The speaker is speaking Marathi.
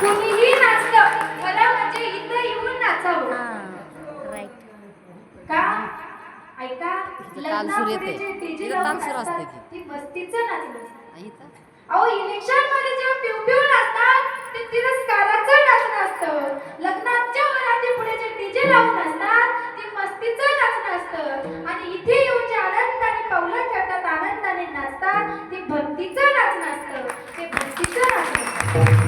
कुणीही नाचलं मला म्हणजे इथं येऊन नाचावं. का? ऐका मस्तीचं अहो नाचतात ते तिरस्काराचं नाचणं असतं. लग्नाच्या जे लावून असतात ते मस्तीचं नाचणं असतं. आणि इथे येऊन जे आनंदाने पावलं आनंदाने नाचतात ते भक्तीचं नाचणं असतं. ते भक्तीचं नाचणं